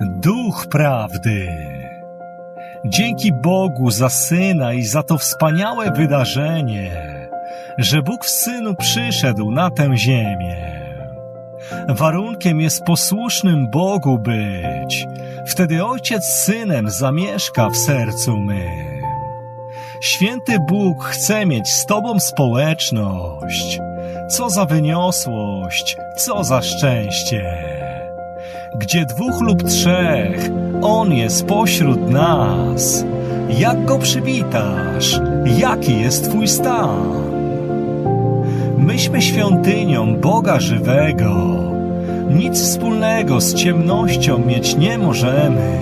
Duch Prawdy. Dzięki Bogu za Syna i za to wspaniałe wydarzenie, że Bóg w Synu przyszedł na tę ziemię. Warunkiem jest posłusznym Bogu być. Wtedy Ojciec Synem zamieszka w sercu mym. Święty Bóg chce mieć z Tobą społeczność. Co za wyniosłość, co za szczęście. Gdzie dwóch lub trzech, On jest pośród nas. Jak Go przywitasz? Jaki jest Twój stan? Myśmy świątynią Boga żywego. Nic wspólnego z ciemnością mieć nie możemy.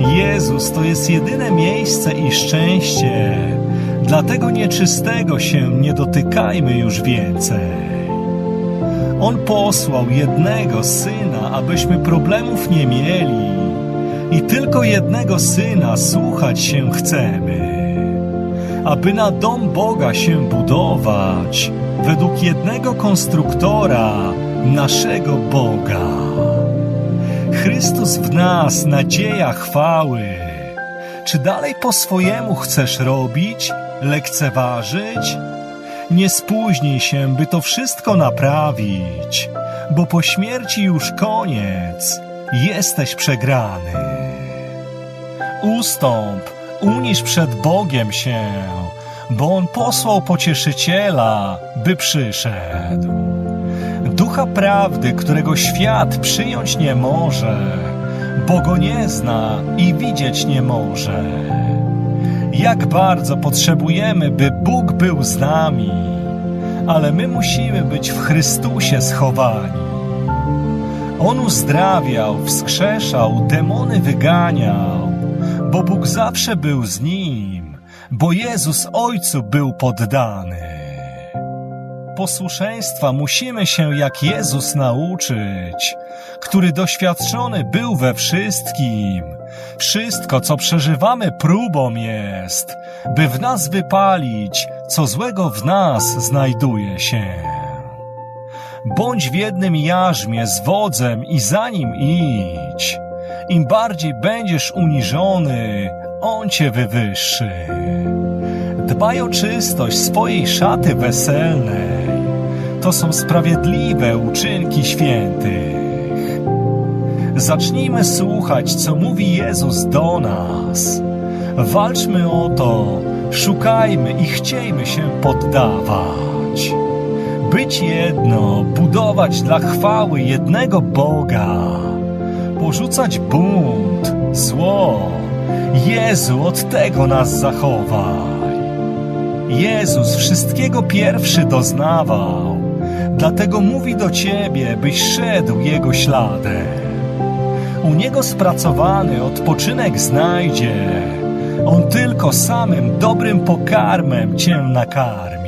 Jezus to jest jedyne miejsce i szczęście. Dlatego nieczystego się nie dotykajmy już więcej. On posłał jednego syna, abyśmy problemów nie mieli. I tylko jednego syna słuchać się chcemy. Aby na dom Boga się budować, według jednego konstruktora, naszego Boga. Chrystus w nas, nadzieja chwały. Czy dalej po swojemu chcesz robić, lekceważyć? Nie spóźnij się, by to wszystko naprawić, bo po śmierci już koniec, jesteś przegrany. Ustąp, unisz przed Bogiem się, bo On posłał pocieszyciela, by przyszedł. Ducha prawdy, którego świat przyjąć nie może, bo go nie zna i widzieć nie może. Jak bardzo potrzebujemy, by Bóg był z nami, ale my musimy być w Chrystusie schowani. On uzdrawiał, wskrzeszał, demony wyganiał, bo Bóg zawsze był z nim, bo Jezus Ojcu był poddany. Posłuszeństwa musimy się jak Jezus nauczyć, który doświadczony był we wszystkim. Wszystko, co przeżywamy, próbą jest, by w nas wypalić, co złego w nas znajduje się. Bądź w jednym jarzmie z wodzem i za nim idź. Im bardziej będziesz uniżony, on cię wywyższy. Dbaj o czystość swojej szaty weselnej. To są sprawiedliwe uczynki świętych. Zacznijmy słuchać, co mówi Jezus do nas. Walczmy o to, szukajmy i chciejmy się poddawać. Być jedno, budować dla chwały jednego Boga, porzucać bunt, zło. Jezu, od tego nas zachowaj. Jezus wszystkiego pierwszy doznawał, dlatego mówi do ciebie, byś szedł Jego śladem. U Niego spracowany odpoczynek znajdzie, On tylko samym dobrym pokarmem cię nakarmi.